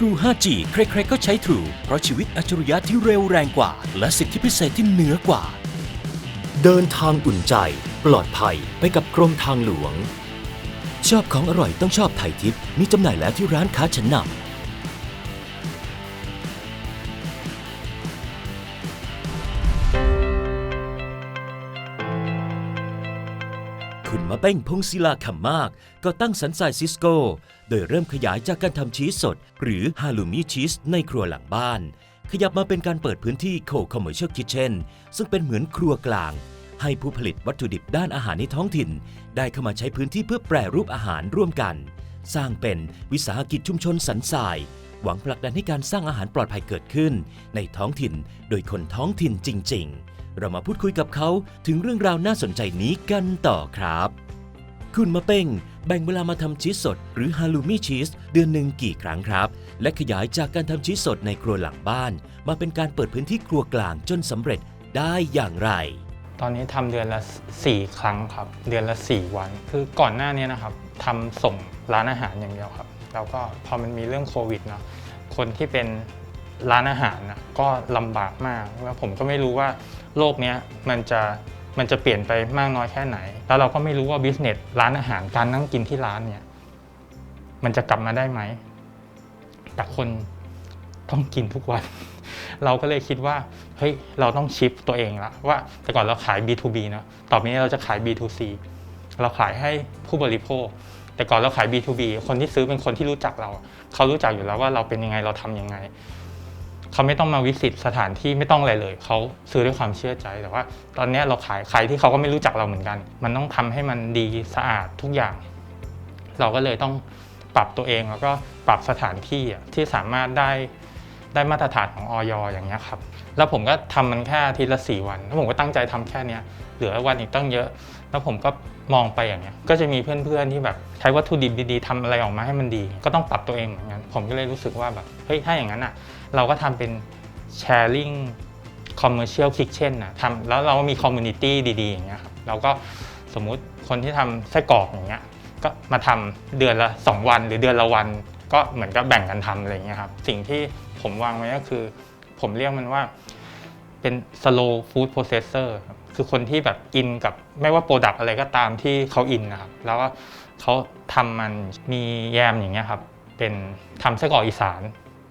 True 5G ใครๆก็ใช้ True เพราะชีวิตอัจฉริยะที่เร็วแรงกว่า และสิทธิพิเศษที่เหนือกว่า เดินทางอุ่นใจ ปลอดภัยไปกับกรมทางหลวง ชอบของอร่อยต้องชอบไทยทิพย์มีจำหน่ายแล้วที่ร้านค้าชั้นนำ มาเป้งพงศิลาขำมาก ก็ตั้งสันสายซิสโก้ โดยเริ่มขยายจากการทำชีสสด หรือฮาลูมิชีสในครัวหลังบ้าน ขยับมาเป็นการเปิดพื้นที่โคคอมเมอร์เชียลคิทเช่นซึ่งเป็นเหมือนครัวกลาง ให้ผู้ผลิตวัตถุดิบด้านอาหารในท้องถิ่น ได้เข้ามาใช้พื้นที่เพื่อแปรรูปอาหารร่วมกัน สร้างเป็นวิสาหกิจชุมชนสันทราย หวังผลักดันให้การสร้างอาหารปลอดภัยเกิดขึ้น ในท้องถิ่น โดยคนท้องถิ่นจริง ๆ เรามาพูดคุยกับเขาถึงเรื่องราวน่าสนใจนี้กันต่อครับ คุณมาเป้ง แบ่งเวลามาทำชีสสด หรือฮาลูมิชีสเดือนหนึ่งกี่ครั้งครับ และขยายจากการทำชีสสดในครัวหลังบ้าน มาเป็นการเปิดพื้นที่ครัวกลางจนสำเร็จได้อย่างไร ตอนนี้ทำเดือนละ 4 ครั้งครับ เดือนละ 4 วัน คือก่อนหน้านี้นะครับทำส่งร้านอาหารอย่างเดียวครับ แล้วก็พอมันมีเรื่องโควิดเนาะคนที่เป็น ร้านอาหารนะก็ลำบากมากแล้วผมก็ไม่รู้ว่าโลกเนี้ยมันจะมันจะเปลี่ยนไปมากน้อยแค่ไหน แล้วเราก็ไม่รู้ว่าบิสเนสร้านอาหารการนั่งกินที่ร้านเนี่ย มันจะกลับมาได้ไหม แต่คนต้องกินทุกวัน เราก็เลยคิดว่า เฮ้ย เราต้องชิปตัวเองละว่าแต่ก่อนเราขาย B2B นะต่อไปนี้เราจะขาย B2C เราขายให้ผู้บริโภค แต่ก่อนเราขาย B2B คนที่ซื้อเป็นคนที่รู้จักเรา เขารู้จักอยู่แล้วว่าเราเป็นยังไงเราทำยังไง เขาไม่ต้องมาวิสิตสถานที่ไม่ต้องอะไรเลยเขาซื้อด้วยความเชื่อใจแต่ว่า ตอนนี้เราขายใครที่เขาก็ไม่รู้จักเราเหมือนกัน มันต้องทำให้มันดีสะอาดทุกอย่าง เราก็เลยต้องปรับตัวเองแล้วก็ปรับสถานที่อะที่สามารถได้ได้มาตรฐานของออยอย่างเงี้ยครับ แล้วผมก็ทำมันแค่ทีละสี่วันแล้วผมก็ตั้งใจทำแค่เนี้ยเหลือวันอีกตั้งเยอะ แล้วผมก็มองไปอย่างเงี้ย ก็จะมีเพื่อนๆที่แบบใช้วัตถุดิบดีๆทำอะไรออกมาให้มันดี ก็ต้องปรับตัวเองเหมือนกัน ผมก็เลยรู้สึกว่าแบบเฮ้ยถ้าอย่างนั้นอะ เราก็ทำเป็น sharing commercial kitchen นะทำแล้วเรามี community ดีๆอย่างเงี้ยครับเราก็สมมุติคนที่ทำไส้กรอกอย่างเงี้ยก็มาทำเดือนละ 2 วันหรือเดือนละวัน ก็เหมือนกับแบ่งกันทำอะไรเงี้ยครับสิ่งที่ผมวางไว้ก็คือ ผมเรียกมันว่าเป็น slow food processor ครับ คือคนที่แบบอินกับไม่ว่าโปรดักอะไรก็ตามที่เขาอินนะครับ แล้วก็เขาทำมันมีแยมอย่างเงี้ยครับ เป็นทำไส้กรอกอีสาน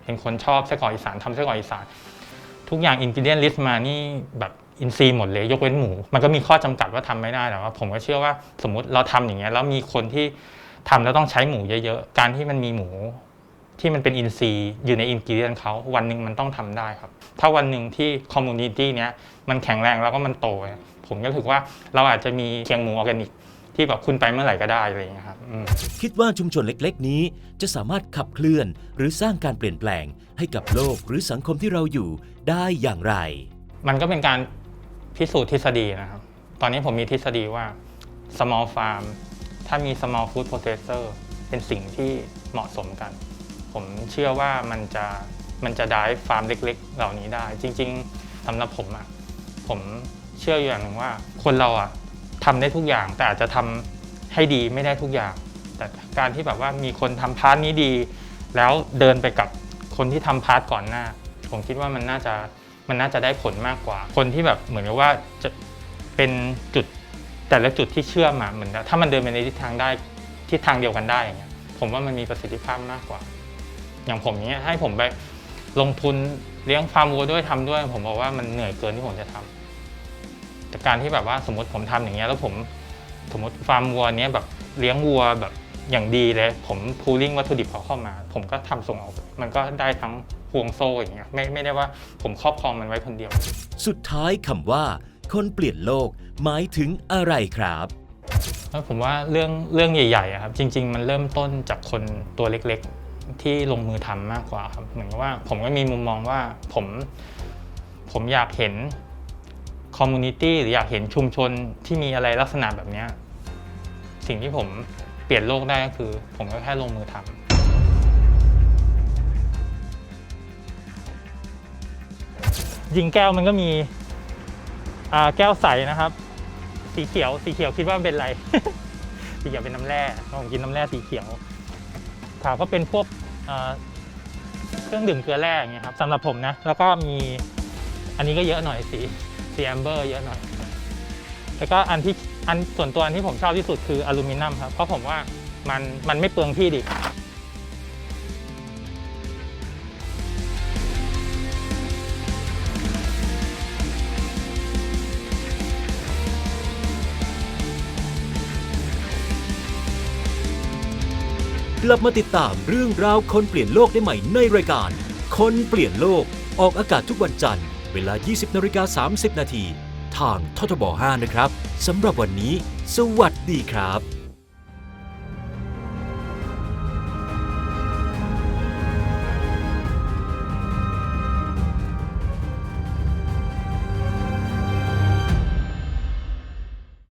เป็นคนชอบไส้กรอกอีสานทำไส้กรอกอีสาน ทุกอย่างอินกิเดียนลิสต์มานี่แบบอินซีหมดเลยยกเว้นหมู มันก็มีข้อจำกัดว่าทำไม่ได้แต่ว่าผมก็เชื่อว่าสมมุติเราทำอย่างเงี้ยแล้วมีคนที่ทำแล้วต้องใช้หมูเยอะๆ การที่มันมีหมู ที่มันเป็นอินซีย์อยู่ในอินกิเดียนเขาวันหนึ่งมันต้องทำได้ครับ ถ้าวันหนึ่งที่คอมมูนิตี้เนี้ยมันแข็งแรงแล้วก็มันโตเนี่ยผมก็ถือว่าเราอาจจะมีเคียงหมูออร์แกนิก ที่แบบคุณไปเมื่อไหร่ก็ได้อะไรอย่างเงี้ยครับอืมคิดว่าชุมชนเล็กๆ นี้จะสามารถขับเคลื่อน หรือสร้างการเปลี่ยนแปลง ให้กับโลกหรือสังคมที่เราอยู่ได้อย่างไร มันก็เป็นการพิสูจน์ทฤษฎีนะครับ ตอนนี้ผมมีทฤษฎีว่า small farm ถ้ามี small food processor เป็นสิ่งที่เหมาะสมกัน ผมเชื่อว่ามันจะมันจะได้ฟาร์มเล็ก ๆ เหล่านี้ได้ จริง ๆสำหรับผมอะผมเชื่ออยู่อย่างหนึ่งว่า คนเราอะทำได้ทุกอย่าง แต่อาจจะทำให้ดีไม่ได้ทุกอย่าง แต่การที่แบบว่ามีคนทำพาร์ทนี้ดี แล้วเดินไปกับคนที่ทำพาร์ทก่อนหน้า ผมคิดว่ามันน่าจะมันน่าจะได้ผลมากกว่า คนที่แบบเหมือนกับว่าจะเป็นจุดแต่ละจุดที่เชื่อมมาเหมือนถ้ามันเดินไปในทิศทางได้ทิศทางเดียวกันได้อย่างเงี้ยผมว่ามันมีประสิทธิภาพมากกว่า อย่างผมเนี้ยให้ผมไปลงทุนเลี้ยงฟาร์มวัวด้วยทำด้วย ผมบอกว่ามันเหนื่อยเกินที่ผมจะทำแต่การที่แบบว่าสมมติผมทำอย่างเงี้ยแล้วผมสมมติฟาร์มวัวเนี้ยแบบเลี้ยงวัวแบบอย่างดีเลย ผมพูลิ่งวัตถุดิบเขาเข้ามา ผมก็ทำส่งออก มันก็ได้ทั้งห่วงโซ่อย่างเงี้ยไม่ไม่ได้ว่าผมครอบครองมันไว้คนเดียว สุดท้ายคำว่า คนเปลี่ยนโลกหมายถึงอะไรครับผมว่าเรื่องเรื่องใหญ่ๆครับจริง ๆ มันเริ่มต้นจากคนตัวเล็ก ที่ลงมือทำมากกว่าครับเหมือนกับว่าผมก็มีมุมมองว่าผมผมอยากเห็นคอมมูนิตี้หรืออยากเห็นชุมชนที่มีอะไรลักษณะแบบนี้ สิ่งที่ผมเปลี่ยนโลกได้ก็คือ ผมก็แค่ลงมือทำยิงแก้วมันก็มีอ่าแก้วใสนะครับ สีเขียวสีเขียวคิดว่าเป็นอะไร สีเขียวเป็นน้ำแร่ผมกินน้ำแร่สีเขียวาวก็เป็นพวกเครื่องดื่มเกลือแร่อย่างเงี้ยครับสำหรับผมนะ แล้วก็มีอันนี้ก็เยอะหน่อยสีสีแอมเบอร์เยอะหน่อย แล้วก็อันที่อันส่วนตัวอันที่ผมชอบที่สุดคืออลูมิเนียมครับ เพราะผมว่ามันมันไม่เปลืองที่ดิ ลับมาติดตามเรื่องราวคนเปลี่ยนโลกได้ใหม่ในรายการ คนเปลี่ยนโลกออกอากาศทุกวันจันทร์ เวลา 20นาฬิกา30 นาทีทางททบ 5 นะครับสำหรับวันนี้ สวัสดีครับ